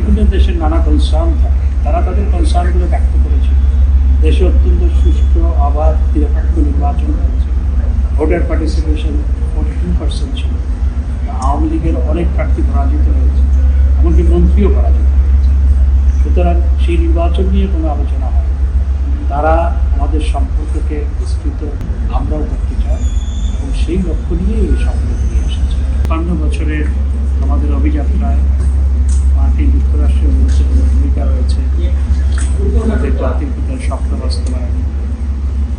বিভিন্ন দেশের নানা কনসার্ন থাকে। তারা তাদের কনসার্নগুলো ব্যক্ত করেছে। দেশে অত্যন্ত সুষ্ঠু অবাধ নিরপেক্ষ নির্বাচন হয়েছে। Voter participation forty two percent ছিল আওয়ামী লীগের অনেক প্রার্থী পরাজিত হয়েছে, এমনকি মন্ত্রীও পরাজিত হয়েছে। সুতরাং সেই নির্বাচন নিয়ে কোনো আলোচনা হয় তারা আমাদের সম্পর্ককে বিস্তৃত, আমরাও করতে চাই, এবং সেই লক্ষ্য নিয়ে এই সম্পর্ক নিয়ে এসেছে। পান্ন বছরের আমাদের অভিযাত্রায় মার্কিন যুক্তরাষ্ট্রের গুরুত্বপূর্ণ ভূমিকা রয়েছে? আমাদের জাতির পিতার স্বপ্ন বাস্তবায়ন,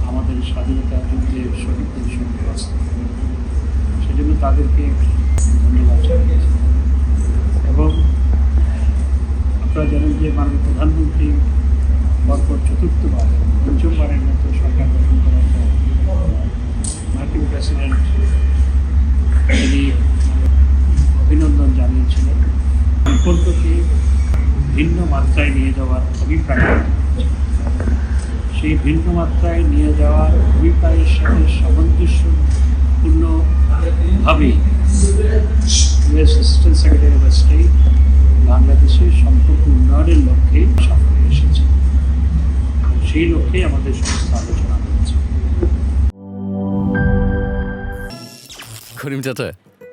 আমাদের স্বাধীনতা যুদ্ধের শহীদদের বাস্তবায়ন সেজন্য তাদেরকে ধন্যবাদ জানিয়েছি। এবং আপনারা জানেন যে মাননীয় প্রধানমন্ত্রী পরপর চতুর্থবার, পঞ্চমবারের মতো সরকার গঠন করার পর মার্কিন প্রেসিডেন্ট তিনি অভিনন্দন জানিয়েছিলেন। সম্পর্ককে ভিন্ন মাত্রায় নিয়ে যাওয়ার অভিপ্রায়। সেই ভিন্ন মাত্রায় নিয়ে যাওয়ার অভিপ্রায়ের সাথে সামঞ্জস্যপূর্ণভাবে US assistant secretary of state বাংলাদেশের সম্পর্ক উন্নয়নের লক্ষ্যে সফরে এসেছে। সেই লক্ষ্যে আমাদের সমস্ত আলোচনা হয়েছে করিম